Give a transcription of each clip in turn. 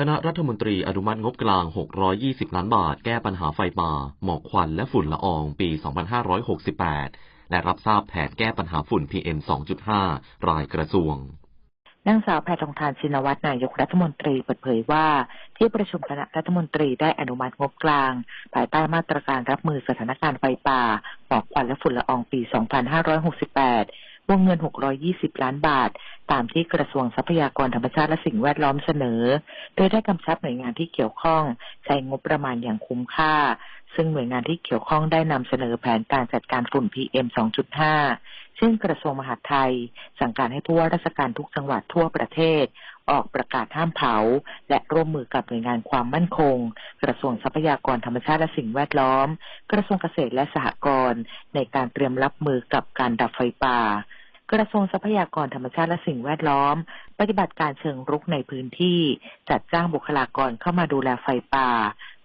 คณะรัฐมนตรีอนุมัติงบกลาง 620 ล้านบาท แก้ปัญหาไฟป่า หมอกควันและฝุ่นละออง ปี 2568 และรับทราบแผนแก้ปัญหาฝุ่น PM 2.5 รายกระทรวงนางสาวแพทองทานชินวัตรนายกรัฐมนตรีเปิดเผยว่า ที่ประชุมคณะรัฐมนตรีได้อนุมัติงบกลาง ภายใต้มาตรการรับมือสถานการณ์ไฟป่าหมอกควันและฝุ่นละอองปี 2568 วงเงิน 620 ล้านบาท ตามที่กระทรวงทรัพยากรธรรมชาติและสิ่งแวดล้อมเสนอ โดยได้กำชับหน่วยงานที่เกี่ยวข้องใช้งบประมาณอย่างคุ้มค่า ซึ่งหน่วยงานที่เกี่ยวข้องได้นำเสนอแผนการจัดการฝุ่น PM 2.5 ซึ่งกระทรวงมหาดไทย สั่งการให้ผู้ว่าราชการทุกจังหวัดทั่วประเทศ ออกประกาศห้ามเผา และร่วมมือกับหน่วยงานความมั่นคง กระทรวงทรัพยากรธรรมชาติและสิ่งแวดล้อม กระทรวงเกษตรและสหกรณ์ในการเตรียมรับมือกับการดับไฟป่า กระทรวงทรัพยากรธรรมชาติและสิ่งแวดล้อม ปฏิบัติการเชิงรุกในพื้นที่ จัดจ้างบุคลากรเข้ามาดูแลไฟป่า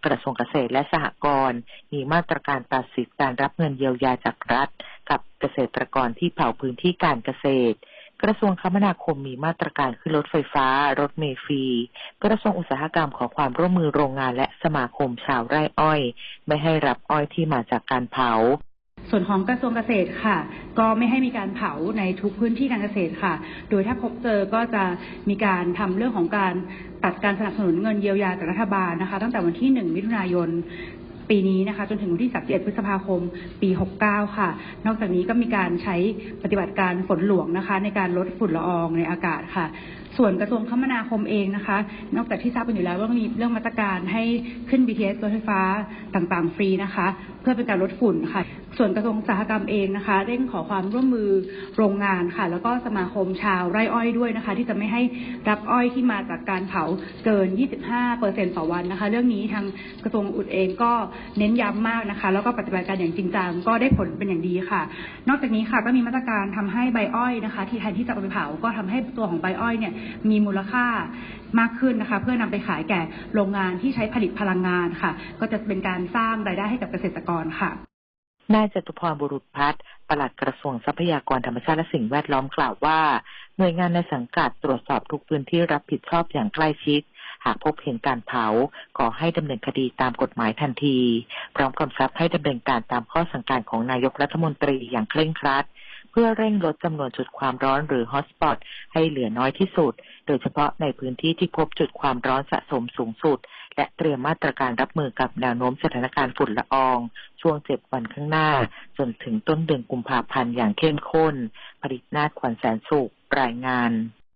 กระทรวงเกษตรและสหกรณ์มีมาตรการตัดสิทธิการรับเงินเยียวยาจากรัฐ กับเกษตรกรที่เผาพื้นที่การเกษตรกระทรวงคมนาคมมีมาตรการขึ้นรถไฟฟ้า รถเมล์ฟรี กระทรวงอุตสาหกรรมขอความร่วมมือโรงงานและสมาคมชาวไร่อ้อย ไม่ให้รับอ้อยที่มาจากการเผา ส่วนของกระทรวงเกษตรค่ะ ก็ไม่ให้มีการเผาในทุกพื้นที่การเกษตรค่ะ โดยถ้าพบเจอก็จะมีการทำเรื่องของการตัดการสนับสนุนเงินเยียวยาจากรัฐบาลนะคะ ตั้งแต่วันที่ 1 มิถุนายนปีนี้นะคะจนถึงวันที่ 31 พฤษภาคม ปี 69 ค่ะ นอกจากนี้ก็มีการใช้ปฏิบัติการฝนหลวงนะคะ ในการลดฝุ่นละอองในอากาศค่ะ ส่วนกระทรวงคมนาคมเองนะคะ นอกจากที่ทราบกันอยู่แล้วว่ามีเรื่องมาตรการให้ขึ้น BTS รถไฟฟ้าต่างๆ ฟรีนะคะ เพื่อเป็นการลดฝุ่นค่ะ ส่วนกระทรวงอุตสาหกรรมเองนะคะเร่งขอความร่วมมือโรงงานค่ะ แล้วก็สมาคมชาวไร่อ้อยด้วยนะคะ ที่จะไม่ให้รับอ้อยที่มาจากการเผาเกิน 25เปอร์เซ็นต์ต่อวันนะคะ เรื่องนี้ทางกระทรวงอุดเองก็เน้นย้ำมากนะคะ แล้วก็ปฏิบัติการอย่างจริงจังก็ได้ผลเป็นอย่างดีค่ะ นอกจากนี้ค่ะก็มีมาตรการทำให้ใบอ้อยนะคะ ที่แทนที่จะเอาไปเผาก็ทำให้ตัวของใบอ้อยเนี่ยมีมูลค่ามากขึ้นนะคะ เพื่อนำไปขายแก่โรงงานที่ใช้ผลิตพลังงานค่ะ ก็จะเป็นการสร้างรายได้ให้กับเกษตรกรค่ะนายจตุพรบุรุษพัฒน์ปลัดกระทรวงทรัพยากรธรรมชาติและสิ่งแวดล้อมกล่าวว่า หน่วยงานในสังกัดตรวจสอบทุกพื้นที่รับผิดชอบอย่างใกล้ชิด หากพบเห็นการเผา ขอให้ดำเนินคดีตามกฎหมายทันที พร้อมกำชับให้ดำเนินการตามข้อสั่งการของนายกรัฐมนตรีอย่างเคร่งครัด เพื่อเร่งลดจำนวนจุดความร้อนหรือฮอตสปอตให้เหลือน้อยที่สุด โดยเฉพาะในพื้นที่ที่พบจุดความร้อนสะสมสูงสุด และเตรียมมาตรการรับมือกับแนวโน้มสถานการณ์ฝุ่นละออง ช่วงเจ็ดวันข้างหน้า จนถึงต้นเดือนกุมภาพันธ์อย่างเข้มข้น ผลิตนาถขวัญแสนสุขรายงาน